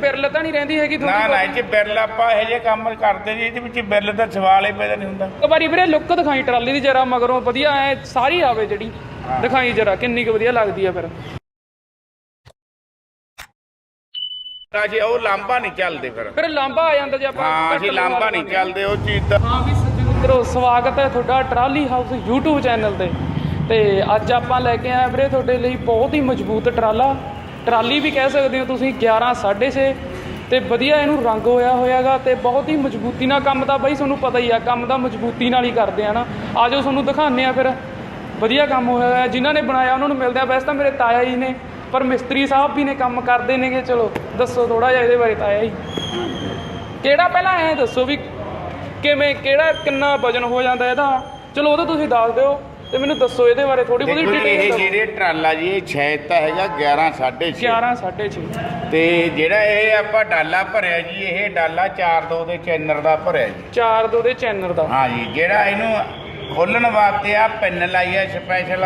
ਬਿਰਲ ਤਾਂ ਨਹੀਂ ਰਹਿੰਦੀ ਹੈਗੀ ਨਾ ਤੁਹਾਡੀ ਨਾ ਇਹ ਚ ਬਿਰਲ ਆਪਾਂ ਇਹ ਜੇ ਕੰਮ ਕਰਦੇ ਜੀ ਇਹਦੇ ਵਿੱਚ ਬਿਰਲ ਦਾ ਸਵਾਲ ਹੀ ਪੈਦਾ ਨਹੀਂ ਹੁੰਦਾ। ਇੱਕ ਵਾਰੀ ਵੀਰੇ ਲੁੱਕ ਦਿਖਾਈ ਟਰਾਲੀ ਦੀ ਜਰਾ ਮਗਰੋਂ ਵਧੀਆ ਐ ਸਾਰੀ ਆਵੇ ਜਿਹੜੀ। ਦਿਖਾਈ ਜਰਾ ਕਿੰਨੀ ਕੁ ਵਧੀਆ ਲੱਗਦੀ ਆ ਫਿਰ। ਅਸੀਂ ਉਹ ਲਾਂਬਾ ਨਹੀਂ ਚੱਲਦੇ ਫਿਰ। ਫਿਰ ਲਾਂਬਾ ਆ ਜਾਂਦਾ ਜੇ ਆਪਾਂ ਹਾਂ ਅਸੀਂ ਲਾਂਬਾ ਨਹੀਂ। ਚੱਲਦੇ ਉਹ ਚੀਜ਼ ਦਾ ਹਾਂ ਵੀ ਸੱਜਣ ਮਿੱਤਰੋ ਸਵਾਗਤ ਹੈ ਤੁਹਾਡਾ ਟਰਾਲੀ ਹਾਊਸ YouTube ਚੈਨਲ ਤੇ। ਤੇ ਅੱਜ ਆਪਾਂ ਲੈ ਕੇ ਆਏ ਵੀਰੇ ਤੁਹਾਡੇ ਲਈ ਬਹੁਤ ਹੀ ਮਜ਼ਬੂਤ ਟਰਾਲਾ। ਟਰਾਲੀ ਵੀ ਕਹਿ ਸਕਦੇ ਹੋ ਤੁਸੀਂ 11 6.5 ਤੇ ਵਧੀਆ ਇਹਨੂੰ ਰੰਗ ਹੋਇਆ ਹੋਇਆਗਾ ਤੇ ਬਹੁਤ ਹੀ ਮਜ਼ਬੂਤੀ ਨਾਲ ਕੰਮ ਦਾ ਬਾਈ ਤੁਹਾਨੂੰ ਪਤਾ ਹੀ ਆ, ਕੰਮ ਦਾ ਮਜ਼ਬੂਤੀ ਨਾਲ ਹੀ ਕਰਦੇ ਆ ਨਾ। ਆਜੋ ਤੁਹਾਨੂੰ ਦਿਖਾਉਂਦੇ ਆ ਫਿਰ। ਵਧੀਆ ਕੰਮ ਹੋਇਆ ਹੋਇਆ, ਜਿਨ੍ਹਾਂ ਨੇ ਬਣਾਇਆ ਉਹਨਾਂ ਨੂੰ ਮਿਲਦੇ ਆ। ਵੈਸੇ ਤਾਂ ਮੇਰੇ ਤਾਇਆ ਜੀ ਨੇ, ਪਰ ਮਿਸਤਰੀ ਸਾਹਿਬ ਵੀ ਨੇ ਕੰਮ ਕਰਦੇ ਨੇਗੇ, ਚਲੋ ਦੱਸੋ ਥੋੜਾ ਜਿਹਾ ਇਹਦੇ ਬਾਰੇ ਤਾਇਆ ਜੀ। ਕਿਹੜਾ ਪਹਿਲਾਂ ਐ ਦੱਸੋ ਵੀ ਕਿਵੇਂ, ਕਿਹੜਾ ਕਿੰਨਾ ਵਜਨ ਹੋ ਜਾਂਦਾ ਇਹਦਾ? ਚਲੋ ਉਹ ਤਾਂ ਤੁਸੀਂ ਦੱਸ ਦਿਓ। ਤੇ ਮੈਨੂੰ ਦੱਸੋ ਇਹਦੇ ਬਾਰੇ ਥੋੜੀ ਬਹੁਤੀ ਦੇਖੋ ਜੀ ਇਹ ਡਿਟੇਲ ਜਿਹੜੇ ਟਰਾਲਾ ਜੀ ਇਹ ਛੇਦ ਤਾਂ ਹੈਗਾ 11 6.5 11 6.5 ਤੇ ਜਿਹੜਾ ਇਹ ਆਪਾਂ ਡਾਲਾ ਭਰਿਆ ਜੀ ਇਹ ਡਾਲਾ 4-2 ਦੇ ਚੈਨਰ ਦਾ ਭਰਿਆ ਜੀ। 4 ਦੋ ਦੇ ਚੈਨਲ ਦਾ। ਹਾਂ ਜੀ ਜਿਹੜਾ ਇਹਨੂੰ ਖੋਲਣ ਵਾਸਤੇ ਆ ਪਿੰਨ ਲਾਈ ਆ ਸਪੈਸ਼ਲ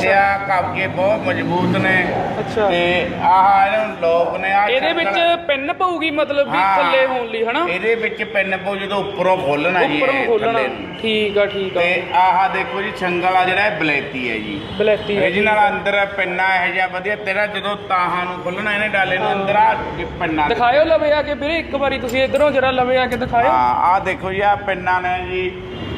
ਤੇ। ਆ ਕਬਜੇ ਬਹੁਤ ਮਜ਼ਬੂਤ ਨੇ। ਅੱਛਾ। ਤੇ ਆਹ ਇਹਨੂੰ ਲੋਕ ਨੇ ਆ ਇਹਦੇ ਵਿੱਚ ਪਿੰਨ ਪਊਗੀ ਮਤਲਬ ਵੀ। ਥੱਲੇ ਹੋਣ ਲਈ ਹਨਾ? ਇਹਦੇ ਵਿੱਚ ਪਿੰਨ ਪੋ ਜਦੋਂ ਉੱਪਰੋਂ ਖੋਲਣਾ ਜੀ ਉੱਪਰੋਂ ਖੋਲਣਾ। ਠੀਕ ਆ ਠੀਕ ਆ। ਤੇ ਆਹ ਦੇਖੋ ਜੀ ਛੰਗਲ ਆ ਜਿਹੜਾ ਬਲੈਤੀ ਹੈ ਜੀ। ਬਲੈਤੀ ਹੈ ਇਹਦੇ ਨਾਲ ਅੰਦਰ ਪਿੰਨਾ ਇਹ ਜਿਹਾ ਵਧੀਆ ਤੇਰਾ ਜਦੋਂ ਤਾਹਾਂ ਨੂੰ ਖੋਲਣਾ ਇਹਨੇ ਡਾਲੇ ਨੂੰ ਅੰਦਰ ਆ ਪਿੰਨਾ ਦਿਖਾਇਓ ਲਵੇ ਆ ਕੇ ਵੀਰੇ ਇੱਕ ਵਾਰੀ ਤੁਸੀਂ ਇਧਰੋਂ ਜਰਾ ਲਵੇ ਆ ਕੇ ਦਿਖਾਇਓ। ਹਾਂ ਆ ਦੇਖੋ ਜੀ ਆ ਪਿੰਨਾ ਨੇ ਜੀ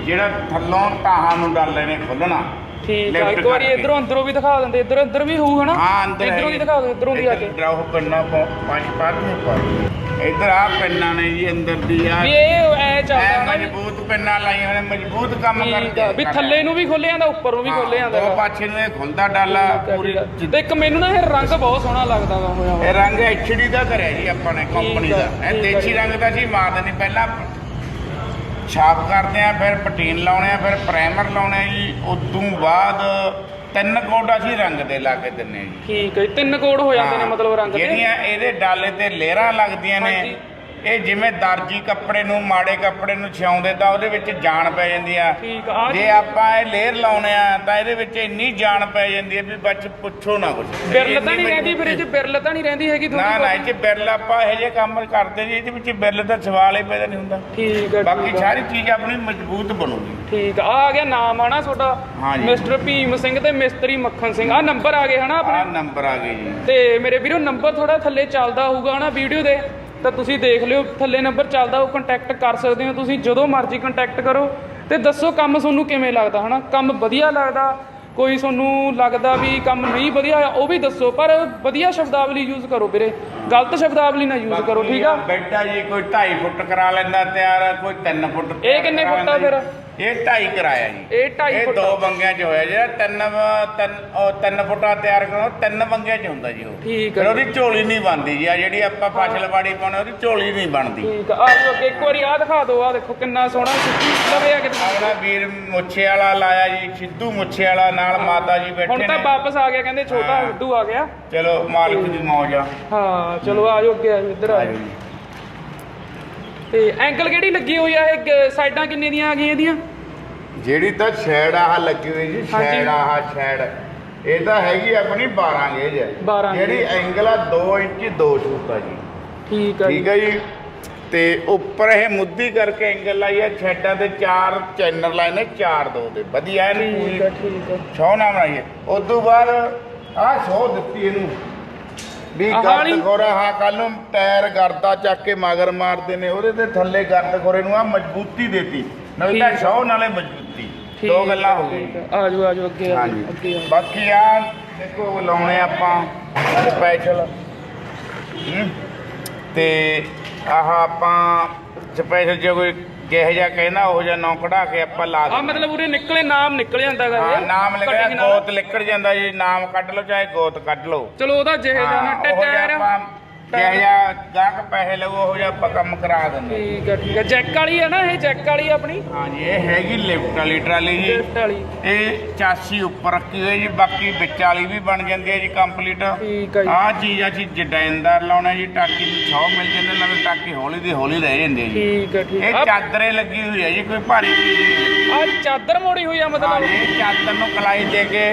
ਜਿਹੜਾ ਥੱਲੋਂ ਤਾਹਾਂ ਨੂੰ ਡਾਲੇ ਨੇ ਖੋਲਣਾ ਠੀਕ ਆ ਇੱਕ ਵਾਰੀ। ਇਧਰੋਂ ਅੰਦਰੋਂ ਵੀ ਦਿਖਾ ਦਿੰਦੇ ਇਧਰ ਅੰਦਰ ਵੀ ਹੋਊ ਹਨਾ? ਹਾਂ ਅੰਦਰ ਇਧਰੋਂ ਵੀ ਦਿਖਾ ਦਿਓ ਇਧਰੋਂ ਦੀ ਆ ਕੇ। ਡਰਾਓ ਪਿੰਨਾ ਪਾ- ਪੰਜ ਪਾਤ ਨੂੰ ਪਾ ਇੱਧਰ ਆ ਪਿੰਨਾ ਨੇ ਜੀ ਅੰਦਰ ਦੀ ਆ। ਵੀ ਇਹ ਐ ਚੱਲਦਾ ਨਾ ਮਜ਼ਬੂਤ ਪਿੰਨਾ ਲਾਈਆਂ ਹੋਣੇ ਮਜ਼ਬੂਤ ਕੰਮ ਕਰਦੇ ਵੀ ਥੱਲੇ ਨੂੰ ਵੀ ਖੋਲੇ ਜਾਂਦਾ ਉੱਪਰ ਨੂੰ ਵੀ ਖੋਲੇ ਜਾਂਦਾ ਦੋ ਪਾਛੇ ਨੂੰ ਇਹ ਖੁੱਲਦਾ ਡਾਲਾ ਪੂਰੀ ਤੇ ਇੱਕ ਮੈਨੂੰ ਨਾ ਇਹ ਰੰਗ ਬਹੁਤ ਸੋਹਣਾ ਲੱਗਦਾ ਵਾ ਹੋਇਆ ਇਹ ਰੰਗ ਐਚਡੀ ਦਾ ਕਰਿਆ ਜੀ ਆਪਾਂ ਨੇ ਕੰਪਨੀ ਦਾ। ਇਹ ਦੇਸੀ। ਰੰਗ ਦਾ ਜੀ ਮਾਰਦੇ ਨਹੀਂ ਪਹਿਲਾਂ ਛਾਪ ਕਰਦੇ ਆ ਫਿਰ ਪਟੀਨ ਲਾਉਣੇ ਆ ਫਿਰ ਪ੍ਰਾਈਮਰ ਲਾਉਣੇ ਆ ਜੀ। ਉਦੋਂ ਬਾਅਦ ਤਿੰਨ ਕੋਡ ਅਸੀਂ ਰੰਗ ਦੇ ਲਾ ਕੇ ਦਿੰਨੇ ਆ ਜੀ। ਠੀਕ ਹੈ ਜੀ, ਤਿੰਨ ਕੋਡ ਹੋ ਜਾਂਦੇ ਨੇ ਮਤਲਬ ਰੰਗ ਦੇ। ਜਿਹੜੀਆਂ ਇਹਦੇ ਡਾਲੇ ਤੇ ਲੇਅਰਾਂ ਲੱਗਦੀਆਂ ਨੇ ਹਾਂਜੀ। ਇਹ ਜਿਵੇਂ ਦਰਜੀ ਕੱਪੜੇ ਨੂੰ ਮਾੜੇ ਕੱਪੜੇ ਨੂੰ ਛਾਉਂਦੇ ਤਾਂ ਉਹਦੇ ਵਿੱਚ ਜਾਨ ਪੈ ਜਾਂਦੀ ਆ। ਠੀਕ ਆ ਜੇ ਆਪਾਂ ਇਹ ਲੇਅਰ ਲਾਉਣੇ ਆ ਤਾਂ ਇਹਦੇ ਵਿੱਚ ਇੰਨੀ ਜਾਨ ਪੈ ਜਾਂਦੀ ਹੈ ਵੀ ਬੱਚ ਪੁੱਛੋ ਨਾ ਕੁਝ ਬਿਰਲ ਤਾਂ ਨਹੀਂ ਰਹਿੰਦੀ ਫਿਰ ਇਹ ਚ ਬਿਰਲ ਤਾਂ ਨਹੀਂ ਰਹਿੰਦੀ ਹੈਗੀ ਨਾ ਨਾ ਇਹ ਚ ਬਿਰਲ ਆਪਾਂ ਇਹੋ ਜਿਹੇ ਕੰਮ ਕਰਦੇ ਜੀ ਇਹਦੇ ਵਿੱਚ ਬਿਰਲ ਦਾ ਸਵਾਲ ਹੀ ਪੈਦਾ ਨਹੀਂ ਹੁੰਦਾ। ਠੀਕ ਹੈ ਬਾਕੀ ਆ। ਸਾਰੀ ਚੀਜ਼ ਆਪਣੀ ਮਜ਼ਬੂਤ ਬਣੂਗੀ। ਠੀਕ ਆ ਆ ਗਿਆ ਨਾਮ ਆ ਨਾ ਤੁਹਾਡਾ। ਮਿਸਟਰ ਭੀਮ ਸਿੰਘ ਤੇ ਮਿਸਤਰੀ ਮੱਖਣ ਸਿੰਘ। ਆ ਨੰਬਰ ਆ ਗਏ ਹਨਾ ਆ ਆਪਣੇ ਨੰਬਰ ਆ ਗਏ ਜੀ। ਤੇ ਮੇਰੇ ਵੀਰੋ ਨੰਬਰ ਥੋੜਾ ਥੱਲੇ ਚੱਲਦਾ ਹੋਊਗਾ ਹਨਾ ਵੀਡੀਓ ਦੇ। ਤਾਂ ਤੁਸੀਂ ਦੇਖ ਲਿਓ ਥੱਲੇ ਨੰਬਰ ਚੱਲਦਾ ਉਹ ਕੰਟੈਕਟ ਕਰ ਸਕਦੇ ਹੋ ਤੁਸੀਂ ਜਦੋਂ ਮਰਜ਼ੀ ਕੰਟੈਕਟ ਕਰੋ। ਤੇ ਦੱਸੋ ਕੰਮ ਤੁਹਾਨੂੰ ਕਿਵੇਂ ਲੱਗਦਾ ਹਨਾ? ਕੰਮ ਵਧੀਆ ਲੱਗਦਾ ਕੋਈ ਤੁਹਾਨੂੰ ਲੱਗਦਾ ਵੀ ਕੰਮ ਨਹੀਂ ਵਧੀਆ ਉਹ ਵੀ ਦੱਸੋ ਪਰ ਵਧੀਆ ਸ਼ਬਦਾਵਲੀ ਯੂਜ਼ ਕਰੋ ਵੀਰੇ। ਗਲਤ ਸ਼ਬਦਾਵਲੀ ਨਾ ਯੂਜ਼ ਕਰੋ ਠੀਕ ਆ? ਬੈਠਾ ਜੀ ਕੋਈ 2.5 ਫੁੱਟ ਕਰਾ ਲੈਂਦਾ ਤਿਆਰ ਕੋਈ 3 ਫੁੱਟ ਇਹ ਕਿੰਨੇ ਫੁੱਟ ਆ ਫਿਰ? ਇਹ 2.5 ਕਰਾਇਆ ਜੀ। ਇਹ 2.5 ਇਹ ਫੁੱਟ। ਦੋ ਬੰਗਿਆਂ 'ਚ ਹੋਇਆ ਜਿਹੜਾ ਤਿੰਨ ਵ- ਤਿੰਨ ਉਹ ਤਿੰਨ ਫੁੱਟਾ ਤਿਆਰ ਕਰੋ ਤਿੰਨ ਬੰਗਿਆਂ 'ਚ ਹੁੰਦਾ ਜੀ ਉਹ। ਠੀਕ ਫਿਰ ਆ ਉਹਦੀ ਝੋਲੀ ਨਹੀਂ ਬਣਦੀ ਜੀ ਆ ਜਿਹੜੀ ਆਪਾਂ ਫਸਲ ਬਾੜੀ ਪਾਉਣੇ ਉਹਦੀ ਝੋਲੀ ਨਹੀਂ ਬਣਦੀ। ਠੀਕ ਆ। ਆਹ ਅੱਗੇ ਇੱਕ ਵਾਰੀ ਆ ਦਿਖਾ ਦਿਓ ਆ ਦੇਖੋ ਕਿੰਨਾ ਸੋਹਣਾ ਸਿੱਧੀ ਲਵੇ ਆ ਕਿਤੇ। ਆਪਣਾ ਵੀਰ ਮੁੱਛੇ ਵਾਲਾ ਲਾਇਆ ਜੀ ਸਿੱਧੂ ਮੁੱਛੇ ਵਾਲਾ ਨਾਲ ਮਾਤਾ ਜੀ ਬੈਠੇ ਹੁਣ ਤਾਂ ਨੇ। ਵਾਪਸ ਆ ਗਿਆ ਕਹਿੰਦੇ ਛੋਟਾ ਹਾਂ। ਸਿੱਧੂ ਆ ਗਿਆ। ਚਲੋ ਮਾਲਕ ਦੀ ਮੌਜ ਆ। ਹਾਂ ਚਲੋ ਆਜੋ ਅੱਗੇ ਆਜੋ ਇੱਧਰ ਆਜੋ ਆਜੋ ਜੀ। ਤੇ ਐਂਕਲ ਕਿਹੜੀ ਲੱਗੀ ਹੋਈ ਆ? ਇਹ ਗ- ਸਾਈਡਾਂ ਕਿੰਨੇ ਦੀਆਂ ਆ ਗਈਆਂ ਇਹਦੀਆਂ? ਜਿਹੜੀ ਤਾਂ ਸ਼ੈਡ ਆਹ ਲੱਗੀ ਹੋਈ ਜੀ ਹਾਂਜੀ। ਸ਼ੈਡ ਆਹ ਇਹ ਤਾਂ ਹੈਗੀ ਆਪਣੀ 12 ਗੇਜ। ਹੈ 12 ਜਿਹੜੀ। ਐਂਗਲ ਆ 2 ਇੰਚ 2 ਛੂਟ ਆ ਜੀ। ਠੀਕ ਆ ਠੀਕ ਹੈ ਜੀ? ਤੇ ਉੱਪਰ ਇਹ ਮੁੱਦੀ ਕਰਕੇ ਐਂਗਲ ਲਾਈ ਹੈ ਛੱਡਾਂ ਤੇ ਚਾਰ ਚੈਨਲ ਲਾਏ ਨੇ 4 2 ਦੇ ਵਧੀਆ ਇਹਨੂੰ ਠੀਕ ਆ ਠੀਕ ਆ। ਛੋਹ ਨਾ ਬਣਾਈਏ ਉਸ ਤੋਂ ਬਾਅਦ ਆਹ ਛੋਹ ਦਿੱਤੀ ਇਹਨੂੰ। ਵੀ ਆਹ ਵਾਲੀ? ਗਰਦ ਖੋਰਾ ਹਾਂ ਕੱਲ ਨੂੰ ਟਾਇਰ ਗਰਦਾ ਚੱਕ ਕੇ ਮਗਰ ਮਾਰਦੇ ਨੇ ਉਹਦੇ ਤੇ ਥੱਲੇ ਗਰਦ ਖੋਰੇ ਨੂੰ ਆ ਮਜ਼ਬੂਤੀ ਦੇਤੀ। ਨਾਲੇ ਤਾਂ ਆ। ਛੋਹ ਨਾਲੇ ਮਜ਼ਬੂਤੀ। ਦੋ ਆ, ਗੱਲਾਂ ਹੋ ਗਈਆਂ। ਆ ਆਜੋ ਆਜੋ ਅੱਗੇ ਆਜੋ ਹਾਂਜੀ। ਅੱਗੇ ਆਜੋ ਬਾਕੀ ਆ ਦੇਖੋ ਲਾਉਣੇ ਆਪਾਂ ਸਪੈਸ਼ਲ ਤੇ ਆਹ ਆਪਾਂ ਸਪੈਸ਼ਲ ਜੇ ਕੋਈ ਕਿਹੋ ਜਿਹਾ ਕਹਿੰਦਾ ਉਹ ਜਿਹਾ ਨਾਂ ਕਢਾ ਕੇ ਆਪਾਂ ਲਾ ਆ ਦਿੰਦੇ ਮਤਲਬ ਉਰੇ ਨਿਕਲੇ ਨਾਮ ਨਿਕਲ ਜਾਂਦਾ ਹੈਗਾ ਹਾਂ ਇਹ। ਨਾਮ ਲਿਖਿਆ ਨਾਲ। ਗੋਤ ਲਿਖੜ ਜਾਂਦਾ ਜੀ ਨਾਮ ਕੱਢ ਲਓ ਚਾਹੇ ਗੋਤ ਕੱਢ ਲਓ ਚਲੋ ਉਹਦਾ ਜਿਹੇ ਜਾਣਾ ਹਾਂ, ਉਹ ਜਿਹਾ ਆਪਾਂ ਜਿਹੋ ਜਿਹਾ ਗਾਹਕ ਪੈਸੇ ਲਵੋ ਉਹ ਜਿਹਾ ਆਪਾਂ ਕੰਮ ਕਰਾ ਦਿੰਦੇ ਠੀਕ ਆ ਠੀਕ ਆ ਜੈਕ ਵਾਲੀ ਆ ਨਾ ਇਹ ਜੈਕ ਵਾਲੀ ਆ ਆਪਣੀ? ਹਾਂਜੀ ਇਹ ਹੈਗੀ ਲਿਫਟ ਵਾਲੀ ਟਰਾਲੀ ਜੀ। ਲਿਫਟ ਵਾਲੀ। ਇਹ ਚਾਸੀ ਉੱਪਰ ਰੱਖੀ ਹੋਈ ਜੀ ਬਾਕੀ ਵਿੱਚ ਵਾਲੀ ਵੀ ਬਣ ਜਾਂਦੀ ਹੈ ਜੀ ਕੰਪਲੀਟ ਠੀਕ ਆ ਜੀ। ਆਹ ਚੀਜ਼ ਅਸੀਂ ਜਡੈਨਦਾਰ ਲਾਉਣਾ ਜੀ ਟਾਕੀ ਨੂੰ ਛਾਂ ਮਿਲ ਜਾਂਦੇ ਨਾਲੇ ਟਾਕੀ ਹੌਲੀ ਦੀ ਹੌਲੀ ਰਹਿ ਜਾਂਦੀ ਹੈ ਜੀ। ਠੀਕ ਆ ਠੀਕ ਇਹ ਆ ਚਾਦਰੇ ਲੱਗੀ ਹੋਈ ਹੈ ਜੀ ਕੋਈ ਭਾਰੀ ਚੀਜ਼ ਨਹੀਂ ਲੱਗੀ ਆ ਚਾਦਰ ਮੋੜੀ ਹੋਈ ਆ ਹਾਂ ਮਤਲਬ। ਜੀ ਇਹ ਚਾਦਰ ਨੂੰ ਕਲਾਈ ਦੇ ਕੇ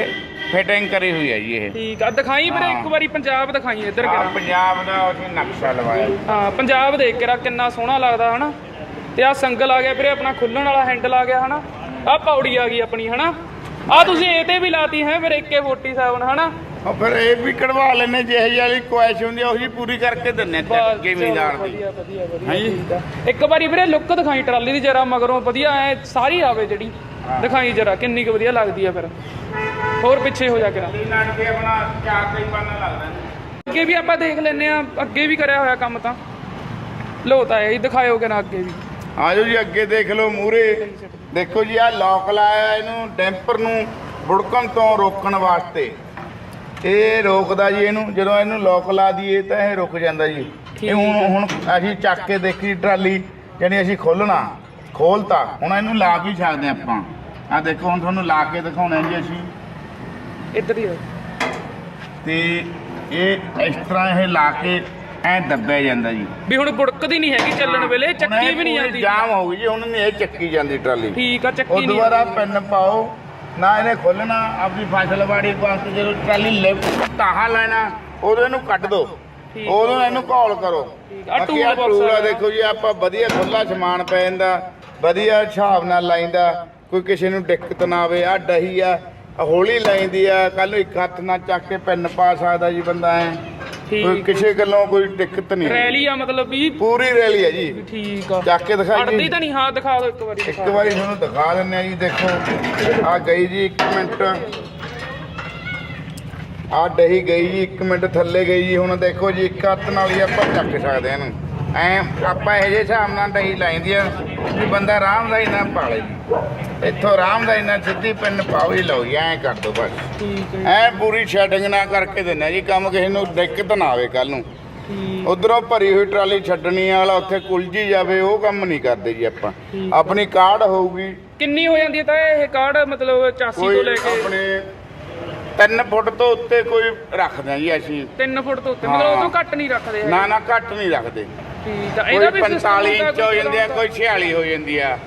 ਫਿਟਿੰਗ ਕਰੀ ਹੋਈ ਹੈ ਜੀ ਇਹ। ਠੀਕ ਆ। ਦਿਖਾਈ ਵੀਰੇ ਇੱਕ ਵਾਰੀ ਪੰਜਾਬ ਦਿਖਾਈ ਇੱਧਰ ਆਹ ਕਿਹੜਾ? ਪੰਜਾਬ ਦਾ ਉਹਨੇ ਨਕਸ਼ਾ ਲਵਾਇਆ ਹਾਂ ਪੰਜਾਬ ਦੇਖ ਕੇ ਰਾ ਕਿੰਨਾ ਸੋਹਣਾ ਲੱਗਦਾ ਹਨਾ? ਤੇ ਆ ਸੰਗਲ ਆ ਗਿਆ ਵੀਰੇ ਆਪਣਾ ਖੁੱਲਣ ਵਾਲਾ ਹੈਂਡਲ ਆ ਗਿਆ ਹਨਾ? ਆ ਪੌੜੀ ਆ ਗਈ ਆਪਣੀ ਹਨਾ? ਆ ਤੁਸੀਂ ਇਹ ਤੇ ਵੀ ਲਾਤੀ ਹੈ ਫਿਰ AK47 ਹਨਾ? ਉਹ ਫਿਰ ਇਹ ਵੀ ਕਢਵਾ ਲੈਨੇ ਜਿਹੇ ਵਾਲੀ ਕੁਐਸ਼ ਹੁੰਦੀ ਆ ਉਹੀ ਪੂਰੀ ਕਰਕੇ ਦਿੰਨੇ ਬਸ, ਜ਼ਿਮੀਦਾਰ ਚਲੋ, ਦੀ। ਵਧੀਆ ਵਧੀਆ ਵਧੀਆ ਹਾਂਜੀ। ਠੀਕ ਆ। ਇੱਕ ਵਾਰੀ ਵੀਰੇ ਲੁੱਕ ਦਿਖਾਈ ਟਰਾਲੀ ਦੀ ਜਰਾ ਮਗਰੋਂ ਵਧੀਆ ਐ ਸਾਰੀ ਆਵੇ ਜਿਹੜੀ। ਦਿਖਾਈ ਜਰਾ ਕਿੰਨੀ ਕੁ ਵਧੀਆ ਲੱਗਦੀ ਆ ਫਿਰ। ਹੋਰ ਪਿੱਛੇ ਹੋ ਜਾ ਕੇ ਇਹ ਲੜ ਕੇ ਆਪਣਾ ਚਾਰ ਕਈ ਬੰਨ ਲੱਗਦਾ। ਨੇ। ਅੱਗੇ ਵੀ ਆਪਾਂ ਦੇਖ ਲੈਨੇ ਆ ਅੱਗੇ ਵੀ ਕਰਿਆ ਹੋਇਆ ਕੰਮ ਤਾਂ। ਲੋ ਤਾਂ ਇਹ ਦਿਖਾਇਓਗੇ ਨਾ ਅੱਗੇ ਵੀ। ਆਜੋ ਜੀ ਅੱਗੇ ਦੇਖ ਲਓ ਮੂਰੇ। ਦੇਖੋ ਜੀ ਆ ਲੋਕ ਲਾਇਆ ਇਹਨੂੰ ਡੈਂਪਰ ਨੂੰ ਬੁੜਕਣ ਤੋਂ ਰੋਕਣ ਵਾਸਤੇ। ਇਹ ਰੋਕਦਾ ਜੀ ਇਹਨੂੰ ਜਦੋਂ ਇਹਨੂੰ ਲੋਕ ਲਾ ਦਈਏ ਤਾਂ ਇਹ ਰੁਕ ਜਾਂਦਾ ਜੀ। ਇਹ ਹੁਣ ਹੁਣ ਅਸੀਂ ਚੱਕ ਕੇ ਦੇਖੀ ਟਰਾਲੀ ਜਾਣੀ ਅਸੀਂ ਖੋਲਣਾ ਖੋਲਤਾ ਹੁਣ ਇਹਨੂੰ ਲਾ ਵੀ ਸਕਦੇ ਆਪਾਂ। ਆ ਦੇਖੋ ਹੁਣ ਤੁਹਾਨੂੰ ਲਾ ਕੇ ਦਿਖਾਉਣਾ ਜੀ ਅਸੀਂ। ਇੱਧਰ ਹੀ ਆ। ਤੇ ਇਹ ਇਸ ਤਰ੍ਹਾਂ ਇਹ ਲਾ ਕੇ ਐ ਦੱਬਿਆ ਜਾਂਦਾ ਜੀ। ਵੀ ਹੁਣ ਬੁੜਕਦੀ ਨਹੀਂ ਹੈਗੀ ਚੱਲਣ ਵੇਲੇ ਹੁਣ ਚੱਕੀ ਇਹ ਵੀ ਨਹੀਂ ਪੂਰੀ ਜਾਂਦੀ। ਜਾਮ ਹੋ ਗਈ ਜੀ ਹੁਣ ਨਹੀਂ ਇਹ ਚੱਕੀ ਜਾਂਦੀ ਟਰਾਲੀ। ਠੀਕ ਆ ਉਹ ਚੱਕੀ ਨਹੀਂ ਦੁਬਾਰਾ ਪੈਨ ਪਾਓ ਨਾ ਇਹਨੇ ਖੋਲਣਾ ਆਪਣੀ ਫਸਲ ਬਾੜੀ ਵਾਸਤੇ ਜਦੋਂ ਟਰਾਲੀ ਲਿਫਟ ਤਾਹਾ ਲੈਣਾ ਉਦੋਂ ਇਹਨੂੰ ਕੱਢ ਦੋ। ਠੀਕ। ਉਦੋਂ ਇਹਨੂੰ ਕਾਲ ਕਰੋ। ਠੀਕ। ਆਹ ਬਾਕੀ ਆਹ tool box tool ਆ ਆ। ਦੇਖੋ ਜੀ ਆਪਾਂ ਵਧੀਆ ਖੁੱਲਾ ਸਮਾਨ ਪੈ ਜਾਂਦਾ ਵਧੀਆ ਹਿਸਾਬ ਨਾਲ ਲਾਈਂਦਾ ਕੋਈ ਕਿਸੇ ਨੂੰ ਦਿੱਕਤ ਨਾ ਆਵੇ ਆ ਡਹੀ ਆ ਹੌਲੀ ਲਾਈਂਦੀ ਆ ਕੱਲ ਨੂੰ ਇੱਕ ਹੱਥ ਨਾਲ ਚੱਕ ਕੇ ਪੈਨ ਪਾ ਸਕਦਾ ਜੀ ਬੰਦਾ ਐ। ਕੋਈ ਠੀਕ ਕਿਸੇ ਗੱਲੋਂ ਕੋਈ ਦਿੱਕਤ ਨਹੀਂ। ਰੈਲੀ ਆ ਮਤਲਬ ਵੀ? ਪੂਰੀ ਰੈਲੀ ਹੈ ਜੀ। ਠੀਕ ਆ। ਚੱਕ ਕੇ ਦਿਖਾਈ ਅੜਦੀ ਜੀ। ਤਾਂ ਨਹੀਂ ਹਾਂ ਦਿਖਾ ਦਿਓ ਇੱਕ ਵਾਰੀ ਇੱਕ ਦਿਖਾ ਵਾਰੀ ਤੁਹਾਨੂੰ ਦਿਖਾ ਦਿੰਨੇ ਆ ਜੀ ਦੇਖੋ। ਆ ਗਈ ਜੀ 1 ਮਿੰਟ। ਆ ਡਹੀ ਗਈ ਜੀ 1 ਮਿੰਟ ਥੱਲੇ ਗਈ ਜੀ। ਹੁਣ ਦੇਖੋ ਜੀ ਇੱਕ ਹੱਥ ਨਾਲ ਹੀ ਆਪਾਂ ਚੱਕ ਸਕਦੇ ਆ ਇਹਨੂੰ। ਐ ਆਪਾਂ ਇਹ ਜਿਹੇ ਹਿਸਾਬ ਨਾਲ ਡਹੀ ਲਾਈਂਦੀ ਆ ਵੀ ਬੰਦਾ ਆਰਾਮ ਦਾ ਹੀ ਨਾ ਪਾਲੇ। ਜੀ ਇੱਥੋਂ ਆਰਾਮ ਦਾ ਹੀ ਨਾ ਸਿੱਧੀ ਪਿੰਨ ਪਾਓ ਹੀ ਲਓ ਜੀ ਐ ਕਰ ਦੋ ਬਸ। ਐ ਪੂਰੀ ਸੈਟਿੰਗ ਨਾ ਕਰਕੇ ਆ ਜੀ ਕੰਮ ਕਿਸੇ ਨੂੰ ਦਿੱਕਤ ਨਾ ਆਵੇ ਕੱਲ ਨੂੰ। ਉਧਰੋਂ ਭਰੀ ਹੋਈ ਟਰਾਲੀ ਛੱਡਣੀ ਵਾਲਾ ਉੱਥੇ ਕੁਲਜੀ ਜਾਵੇ ਉਹ ਕੰਮ ਨਹੀਂ ਕਰਦੇ ਜੀ ਆਪਾਂ। ਆਪਣੀ ਕਾਰਡ ਹੋਊਗੀ। ਕਿੰਨੀ ਹੋ ਜਾਂਦੀ ਹੈ ਤਾਂ ਇਹ ਕਾਰਡ ਮਤਲਬ 84 ਕੋਈ ਤੋਂ ਲੈ ਕੇ? ਆਪਣੇ 3 ਫੁੱਟ ਤੋਂ ਉੱਤੇ ਕੋਈ ਰੱਖਦੇ ਆ ਜੀ ਅਸੀਂ। 3 ਫੁੱਟ ਤੋਂ ਉੱਤੇ ਮਤਲਬ। ਉਹ ਤੋਂ ਘੱਟ ਨਹੀਂ ਰੱਖਦੇ ਹੈਗੇ। ਨਾ ਨਾ ਘੱਟ ਨਹੀਂ ਰੱਖਦੇ। ਠੀਕ ਆ ਕੋਈ ਇਹਦਾ ਵੀ system 45 ਹੁੰਦਾ ਇੰਚ ਹੋ ਜਾਂਦੀ ਆ ਕੋਈ 46 ਹੋ ਜਾਂਦੀ ਆ।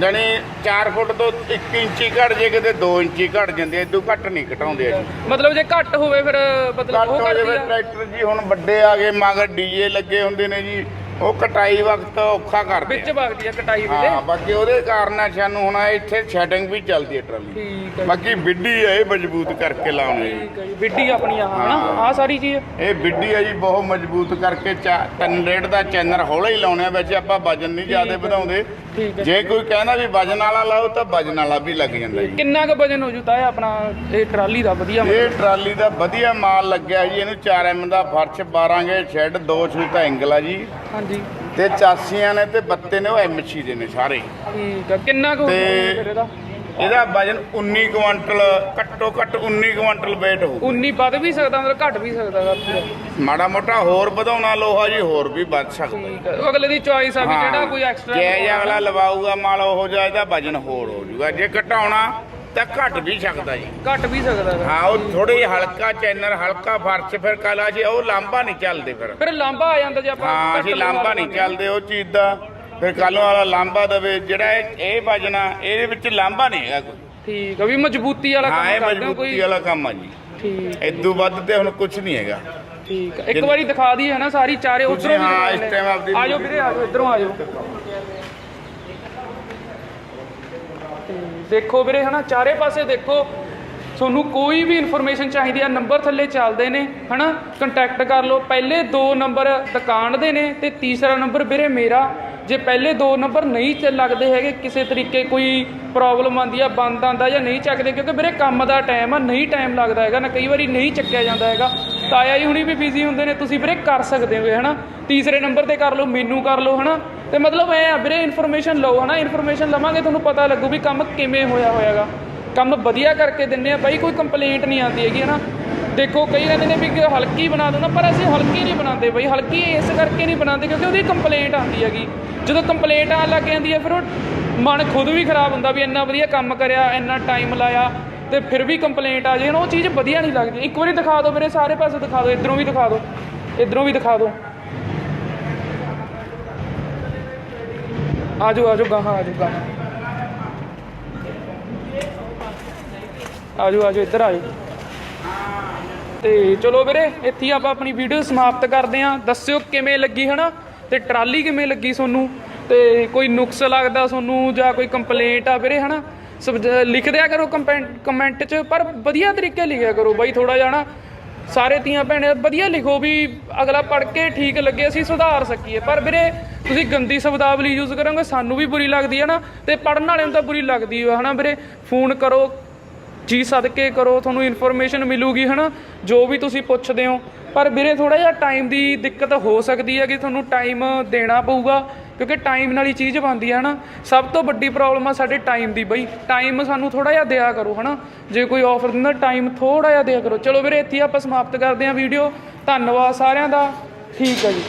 ਜਾਣੀ 4 ਫੁੱਟ ਤੋਂ 1 ਇੰਚੀ ਘਟ ਜੇ ਕਿਤੇ 2 ਇੰਚੀ ਘਟ ਜਾਂਦੀ ਇਦੋਂ ਘੱਟ ਨਹੀਂ ਘਟਾਉਂਦੇ ਆ ਮਤਲਬ ਜੇ ਘੱਟ ਹੋਵੇ ਫਿਰ ਮਤਲਬ ਘੱਟ ਉਹ ਹੋ ਜਾਵੇ ਘਟਦੀ ਆ। ਟਰੈਕਟਰ ਜੀ ਹੁਣ ਵੱਡੇ ਆ ਗਏ ਮਗਰ ਡੀਜੇ ਲੱਗੇ ਹੁੰਦੇ ਨੇ ਜੀ। ਉਹ ਕਟਾਈ ਵਕਤ ਔਖਾ ਕਰਦੇ ਵਿੱਚ ਆ ਵਗਦੀ ਆ ਕਟਾਈ ਵੇਲੇ। ਹਾਂ ਬਾਕੀ ਉਹਦੇ ਕਾਰਨ ਸਾਨੂੰ ਹੁਣ ਇੱਥੇ ਸੈਟਿੰਗ ਵੀ ਚੱਲਦੀ ਹੈ ਟਰਾਲੀ। ਠੀਕ ਹੈ ਬਾਕੀ ਬਿੱਡੀ ਹੈ ਇਹ ਮਜ਼ਬੂਤ ਕਰਕੇ ਲਾਉਣੀ ਠੀਕ ਹੈ ਜੀ ਵਿੱਡੀ ਆਪਣੀ ਆ ਹਨਾ। ਆ ਸਾਰੀ ਚੀਜ਼। ਇਹ ਬਿੱਡੀ ਹੈ ਜੀ ਬਹੁਤ ਮਜ਼ਬੂਤ ਕਰਕੇ ਚਾ- ਤਿੰਨ ਰੇਟ ਦਾ ਚੈਨਰ ਹੌਲਾ ਹੀ ਲਾਉਣੇ ਆ ਵੈਸੇ ਆਪਾਂ ਵਜਨ ਨਹੀਂ ਜ਼ਿਆਦਾ ਵਧਾਉਂਦੇ। ਠੀਕ ਹੈ। ਜੇ ਕੋਈ ਕਹਿੰਦਾ ਵੀ ਵਜਨ ਵਾਲਾ ਲਾਓ ਤਾਂ ਵਜਨ ਵਾਲਾ ਵੀ ਲੱਗ ਜਾਂਦਾ ਜੀ। ਕਿੰਨਾ ਕੁ ਵਜਨ ਹੋ ਜੂਤਾ ਹੈ ਆਪਣਾ? ਇਹ ਟਰਾਲੀ ਦਾ ਵਧੀਆ ਇਹ ਟਰਾਲੀ ਦਾ ਵਧੀਆ ਮਾਲ ਲੱਗਿਆ ਜੀ ਇਹਨੂੰ 4M ਦਾ ਫਰਸ਼ 12 ਗੇ ਸ਼ੈੱਡ ਦੋ ਛੂਤਾ ਐਂਗਲ ਆ ਜੀ। ਹਾਂਜੀ। ਤੇ ਚਾਸੀਆਂ ਨੇ ਤੇ ਬੱਤੇ ਨੇ ਉਹ ਐਮਸੀ ਦੇ ਨੇ ਸਾਰੇ। ਠੀਕ ਆ। ਕਿੰਨਾ ਕੁ ਹੋ ਤੇ ਫਿਰ ਇਹਦਾ? ਇਹਦਾ ਵਜਨ 19 ਕੁਇੰਟਲ ਘੱਟੋ ਘੱਟ 19 ਕੁਇੰਟਲ weight ਹੋਊ 19 ਵੱਧ ਵੀ ਸਕਦਾ ਮਤਲਬ ਘੱਟ ਵੀ ਸਕਦਾ ਗਾ। ਪੂਰਾ ਮਾੜਾ ਮੋਟਾ ਹੋਰ ਵਧਾਉਣਾ ਲੋਹਾ ਜੀ ਹੋਰ ਵੀ ਵੱਧ ਸਕਦਾ ਠੀਕ ਅਗਲੇ ਦੀ ਚੋਇਸ ਆ ਵੀ ਜਿਹੜਾ ਕੋਈ ਐਕਸਟਰਾ ਜੇ ਅਗਲਾ ਲਵਾਊਗਾ ਮਾਲ ਉਹ ਜਿਹਾ ਇਹਦਾ ਵਜਨ ਹੋਰ ਹੋ ਜਾਊਗਾ। ਜੇ ਘਟਾਉਣਾ ਤਾਂ ਘਟ ਵੀ ਸਕਦਾ ਜੀ। ਘੱਟ ਵੀ ਸਕਦਾ ਹਾਂ ਉਹ ਥੋੜੀ ਹਲਕਾ ਚੈਨਰ ਹਲਕਾ ਫਰਸ਼ ਫਿਰ ਕਾਲਾ ਜੀ ਉਹ ਲਾਂਬਾ ਨਹੀਂ ਚੱਲਦੇ ਫਿਰ। ਫਿਰ ਲਾਂਬਾ ਆ ਜਾਂਦਾ ਜੇ ਆਪਾਂ ਹਾਂ ਘੱਟ ਅਸੀਂ ਲਾਂਬਾ ਨਹੀਂ। ਚੱਲਦੇ ਉਹ ਚੀਜ਼ ਦਾ। ਫਿਰ ਕੱਲੋਂ ਵਾਲਾ ਲਾਂਬਾ ਦਵੇ ਜਿਹੜਾ ਇਹ ਇਹ ਵਜਣਾ ਇਹਦੇ ਵਿੱਚ ਲਾਂਬਾ ਨਹੀਂ ਹੈਗਾ ਕੋਈ। ਠੀਕ ਆ ਵੀ ਮਜ਼ਬੂਤੀ ਵਾਲਾ ਹਾਂ ਇਹ ਕੰਮ ਕਰਦੇ ਹੋ ਮਜ਼ਬੂਤੀ ਕੋਈ। ਵਾਲਾ ਕੰਮ ਆ ਜੀ। ਠੀਕ। ਇਦੋਂ ਵੱਧ ਤੇ ਹੁਣ ਕੁਝ ਨਹੀਂ ਹੈਗਾ। ਠੀਕ ਆ ਇੱਕ ਵਾਰੀ ਦਿਖਾ ਦਈਏ ਨਾ ਸਾਰੀ ਚਾਰੇ ਉਧਰੋਂ ਵੀ ਹਾਂ, ਦਿਖਾ ਇਸ time ਆਪਦੀ- ਆਜੋ ਵੀਰੇ ਆਜੋ ਇਧਰੋਂ ਆਜੋ ਦੇਖੋ ਵੀਰੇ ਹਨਾ ਚਾਰੇ ਪਾਸੇ ਦੇਖੋ ਤੁਹਾਨੂੰ ਕੋਈ ਵੀ ਇਨਫੋਰਮੇਸ਼ਨ ਚਾਹੀਦੀ ਆ ਨੰਬਰ ਥੱਲੇ ਚੱਲਦੇ ਨੇ ਹਨਾ ਕੰਟੈਕਟ ਕਰ ਲਓ। ਪਹਿਲੇ ਦੋ ਨੰਬਰ ਦੁਕਾਨ ਦੇ ਨੇ ਤੇ ਤੀਸਰਾ ਨੰਬਰ ਵੀਰੇ ਮੇਰਾ। ਜੇ ਪਹਿਲੇ ਦੋ ਨੰਬਰ ਨਹੀਂ ਚ ਲੱਗਦੇ ਹੈਗੇ ਕਿਸੇ ਤਰੀਕੇ ਕੋਈ ਪ੍ਰੋਬਲਮ ਆਂਦੀ ਆ ਬੰਦ ਆਂਦਾ ਜਾਂ ਨਹੀਂ ਚੱਕਦੇ ਕਿਉਂਕਿ ਵੀਰੇ ਕੰਮ ਦਾ ਟਾਈਮ ਆ ਨਹੀਂ ਟਾਈਮ ਲੱਗਦਾ ਹੈਗਾ ਨਾ ਕਈ ਵਾਰੀ ਨਹੀਂ ਚੱਕਿਆ ਜਾਂਦਾ ਹੈਗਾ। ਤਾਇਆ ਜੀ ਹੁਣੀ ਵੀ ਬਿਜ਼ੀ ਹੁੰਦੇ ਨੇ। ਤੁਸੀਂ ਵੀਰੇ ਕਰ ਸਕਦੇ ਹੋ ਹਨਾ? ਤੀਸਰੇ ਨੰਬਰ ਤੇ ਕਰ ਲਓ, ਮੈਨੂੰ ਕਰ ਲਓ, ਹਨਾ? ਤੇ ਮਤਲਬ ਐ ਆ, ਵੀਰੇ ਇਨਫੋਰਮੇਸ਼ਨ ਲਓ, ਹਨਾ? ਇਨਫੋਰਮੇਸ਼ਨ ਲਵਾਂਗੇ, ਤੁਹਾਨੂੰ ਪਤਾ ਲੱਗੂ ਵੀ ਕੰਮ ਕਿਵੇਂ ਹੋਇਆ ਹੋਇਆਗਾ। ਕੰਮ ਵਧੀਆ ਕਰਕੇ ਦਿੰਨੇ ਆ, ਬਾਈ, ਕੋਈ ਕੰਪਲੇਂਟ ਨਹੀਂ ਆਉਂਦੀ ਹੈਗੀ, ਹਨਾ? ਦੇਖੋ, ਕਈ ਕਹਿੰਦੇ ਨੇ ਵੀ ਹਲਕੀ ਬਣਾ ਦਿੰਦਾ, ਪਰ ਅਸੀਂ ਹਲਕੀ ਨਹੀਂ ਬਣਾਉਂਦੇ ਬਈ। ਹਲਕੀ ਇਸ ਕਰਕੇ ਨਹੀਂ ਬਣਾਉਂਦੇ ਕਿਉਂਕਿ ਉਹਦੀ ਕੰਪਲੇਂਟ ਆਉਂਦੀ ਹੈਗੀ। ਜਦੋਂ ਕੰਪਲੇਂਟ ਆਉਣ ਲੱਗ ਜਾਂਦੀ ਹੈ, ਫਿਰ ਉਹ ਮਨ ਖੁਦ ਵੀ ਖਰਾਬ ਹੁੰਦਾ ਵੀ ਇੰਨਾ ਵਧੀਆ ਕੰਮ ਕਰਿਆ, ਇੰਨਾ ਟਾਈਮ ਲਾਇਆ ਤੇ ਫਿਰ ਵੀ ਕੰਪਲੇਂਟ ਆ ਜਾਏ ਨਾ, ਉਹ ਚੀਜ਼ ਵਧੀਆ ਨਹੀਂ ਲੱਗਦੀ। ਇੱਕ ਵਾਰੀ ਦਿਖਾ ਦਿਓ ਵੀਰੇ ਸਾਰੇ ਪਾਸੇ ਦਿਖਾ ਦਿਓ, ਇਧਰੋਂ ਵੀ ਦਿਖਾ ਦਿਓ, ਇਧਰੋਂ ਵੀ ਦਿਖਾ ਦਿਓ। ਆਜੋ ਆਜੋ, ਗਾਹਾਂ ਆਜੋ ਗਾਹਾਂ। ਆਜੋ ਆਜੋ, ਇੱਧਰ ਆਜੋ। ਤੇ ਚਲੋ ਵੀਰੇ, ਇੱਥੇ ਆਪਾਂ ਆਪਣੀ ਵੀਡੀਓ ਸਮਾਪਤ ਕਰਦੇ ਆਂ ਦੱਸਿਓ ਕਿਵੇਂ ਲੱਗੀ, ਹਨਾ? ਤੇ ਟਰਾਲੀ ਕਿਵੇਂ ਲੱਗੀ ਤੁਹਾਨੂੰ? ਤੇ ਕੋਈ ਨੁਕਸ ਲੱਗਦਾ ਤੁਹਾਨੂੰ ਜਾਂ ਕੋਈ ਕੰਪਲੇਂਟ ਆ ਵੀਰੇ, ਹਨਾ? ਲਿਖ ਦਿਆ ਕਰੋ ਕਮੈਂਟ 'ਚ, ਪਰ ਵਧੀਆ ਤਰੀਕੇ ਲਿਖਿਆ ਕਰੋ ਬਾਈ ਥੋੜਾ ਜਿਹਾ ਨਾ। ਸਾਰੇ ਤੀਆਂ ਭੈਣੇ, ਵਧੀਆ ਲਿਖੋ ਵੀ ਅਗਲਾ ਪੜ੍ਹ ਕੇ ਠੀਕ ਲੱਗੇ, ਅਸੀਂ ਸੁਧਾਰ ਸਕੀਏ। ਪਰ ਵੀਰੇ, ਤੁਸੀਂ ਗੰਦੀ ਸ਼ਬਦਾਵਲੀ ਯੂਜ਼ ਕਰੋਗੇ, ਸਾਨੂੰ ਵੀ ਬੁਰੀ ਲੱਗਦੀ ਹੈ ਨਾ, ਤੇ ਪੜਨ ਵਾਲਿਆਂ ਨੂੰ ਤਾਂ ਬੁਰੀ ਲੱਗਦੀ ਹੈ, ਹਨਾ ਵੀਰੇ? ਫੋਨ ਕਰੋ, ਜੀ ਸਦਕੇ ਕਰੋ, ਤੁਹਾਨੂੰ ਇਨਫੋਰਮੇਸ਼ਨ ਮਿਲੂਗੀ, ਹਨਾ? ਜੋ ਵੀ ਤੁਸੀਂ ਪੁੱਛਦੇ ਹੋ। ਪਰ ਵੀਰੇ ਥੋੜਾ ਜਿਹਾ ਟਾਈਮ ਦੀ ਦਿੱਕਤ ਹੋ ਸਕਦੀ ਹੈ ਕਿ ਤੁਹਾਨੂੰ ਟਾਈਮ ਦੇਣਾ ਪਊਗਾ। ਕਿਉਂਕਿ ਟਾਈਮ ਨਾਲ ਹੀ ਚੀਜ਼ ਬਣਦੀ ਹੈ ਹਨਾ? ਸਭ ਤੋਂ ਵੱਡੀ ਪ੍ਰੋਬਲਮ ਆ ਸਾਡੇ ਟਾਈਮ ਦੀ ਬਈ। ਟਾਈਮ ਸਾਨੂੰ ਥੋੜਾ ਜਿਹਾ ਦਿਆ ਕਰੋ, ਹਨਾ? ਜੇ ਕੋਈ ਆਫਰ ਦਿੰਦਾ ਟਾਈਮ ਥੋੜਾ ਜਿਹਾ ਦਿਆ ਕਰੋ। ਚਲੋ ਵੀਰੇ, ਇੱਥੇ ਆਪਾਂ ਸਮਾਪਤ ਕਰਦੇ ਹਾਂ ਵੀਡੀਓ ਧੰਨਵਾਦ ਸਾਰਿਆਂ ਦਾ। ਠੀਕ ਹੈ ਜੀ।